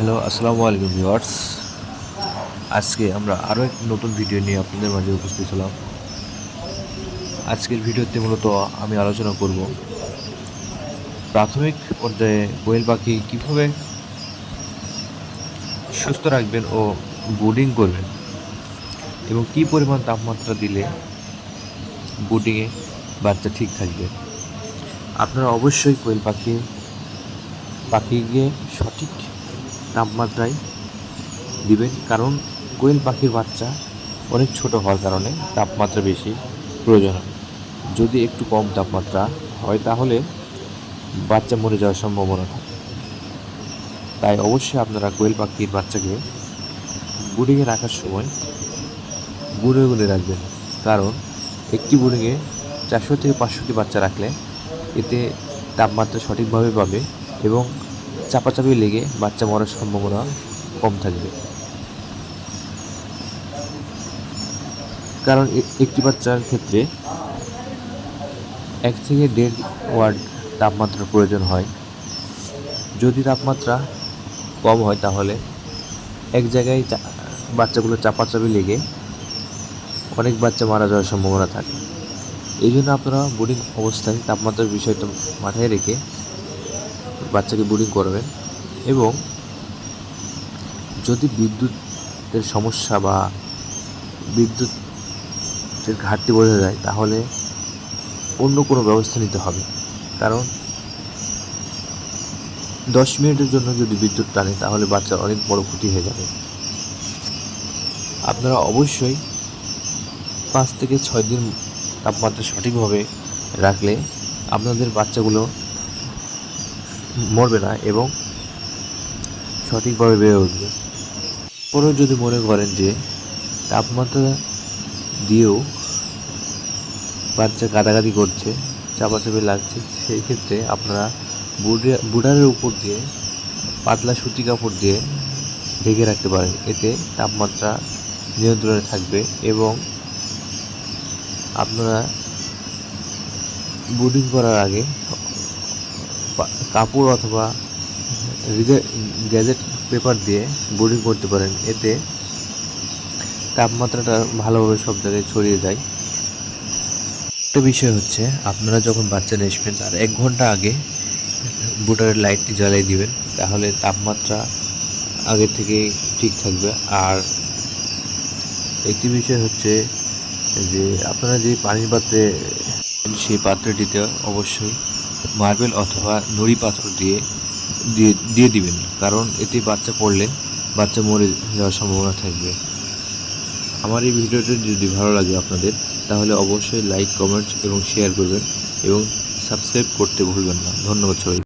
Hello আসসালামু আলাইকুম viewers আজকে আমরা আরও এক নতুন ভিডিও নিয়ে আপনাদের মাঝে উপস্থিত হলাম। আজকের ভিডিওতে মূলত আমি আলোচনা করব প্রাথমিক পর্যায়ে কোয়েল পাখি কীভাবে সুস্থ রাখবেন ও বোর্ডিং করবেন এবং কী পরিমাণ তাপমাত্রা দিলে বোর্ডিংয়ে বাচ্চা ঠিক থাকবে। আপনারা অবশ্যই কোয়েল পাখি, পাখিকে সঠিক তাপমাত্রায় দিবেন, কারণ কোয়েল পাখির বাচ্চা অনেক ছোট হওয়ার কারণে তাপমাত্রা বেশি প্রয়োজন হয়। যদি একটু কম তাপমাত্রা হয়, তাহলে বাচ্চা মরে যাওয়ার সম্ভাবনা থাকে। তাই অবশ্যই আপনারা কোয়েল পাখির বাচ্চাকে বুডিংয়ে রাখার সময় গুনে গুনে রাখবেন। কারণ একটি বুডিংয়ে চারশো থেকে পাঁচশোটি বাচ্চা রাখলে এতে তাপমাত্রা সঠিকভাবে পাবে এবং চাপাচাপি লেগে বাচ্চা মরার সম্ভাবনা কম থাকবে। কারণ একটি বাচ্চার ক্ষেত্রে এক থেকে দেড় ওয়ার্ড তাপমাত্রার প্রয়োজন হয়। যদি তাপমাত্রা কম হয় তাহলে এক জায়গায় বাচ্চাগুলো চাপাচাপি লেগে অনেক বাচ্চা মারা যাওয়ার সম্ভাবনা থাকে। এই জন্য আপনারা বোর্ডিং অবস্থায় তাপমাত্রার বিষয়টা মাথায় রেখে বাচ্চাকে বোর্ডিং করবেন এবং যদি বিদ্যুতের সমস্যা বা বিদ্যুতের ঘাটতি বোঝা যায়, তাহলে অন্য কোনো ব্যবস্থা নিতে হবে। কারণ দশ মিনিটের জন্য যদি বিদ্যুৎ টানে, তাহলে বাচ্চার অনেক বড় ক্ষতি হয়ে যাবে। আপনারা অবশ্যই পাঁচ থেকে ছয় দিন তাপমাত্রা সঠিকভাবে রাখলে আপনাদের বাচ্চাগুলো মরবে না এবং সঠিকভাবে বেড়ে উঠবে। পরেও যদি মনে করেন যে তাপমাত্রা দিয়েও বাচ্চা গাদাগাদি করছে, চাপাচাপি লাগছে, সেই ক্ষেত্রে আপনারা বুডে বুডারের উপর দিয়ে, পাতলা সুতি কাপড় দিয়ে ঢেকে রাখতে পারেন। এতে তাপমাত্রা নিয়ন্ত্রণে থাকবে এবং আপনারা বুডিং করার আগে কাপড় অথবা গ্যাজেট পেপার দিয়ে বোর্ডিং করতে পারেন। এতে তাপমাত্রাটা ভালোভাবে সব জায়গায় ছড়িয়ে যায়। একটা বিষয় হচ্ছে, আপনারা যখন বাচ্চা নেসবেন তার এক ঘণ্টা আগে বুটারের লাইটটি জ্বালিয়ে দিবেন। তাহলে তাপমাত্রা আগে থেকে ঠিক থাকবে। আর একটি বিষয় হচ্ছে যে, আপনারা যে পানির পাত্রে সেই পাত্রটিতে অবশ্যই মার্বেল অথবা নুড়ি পাথর দিয়ে দিয়ে দিবেন, কারণ এতে বাচ্চা পড়লে বাচ্চা মরে যাওয়ার সম্ভাবনা থাকবে। আমার এই ভিডিওটি যদি ভালো লাগে আপনাদের, তাহলে অবশ্যই লাইক, কমেন্ট এবং শেয়ার করবেন এবং সাবস্ক্রাইব করতে ভুলবেন না। ধন্যবাদ সবাই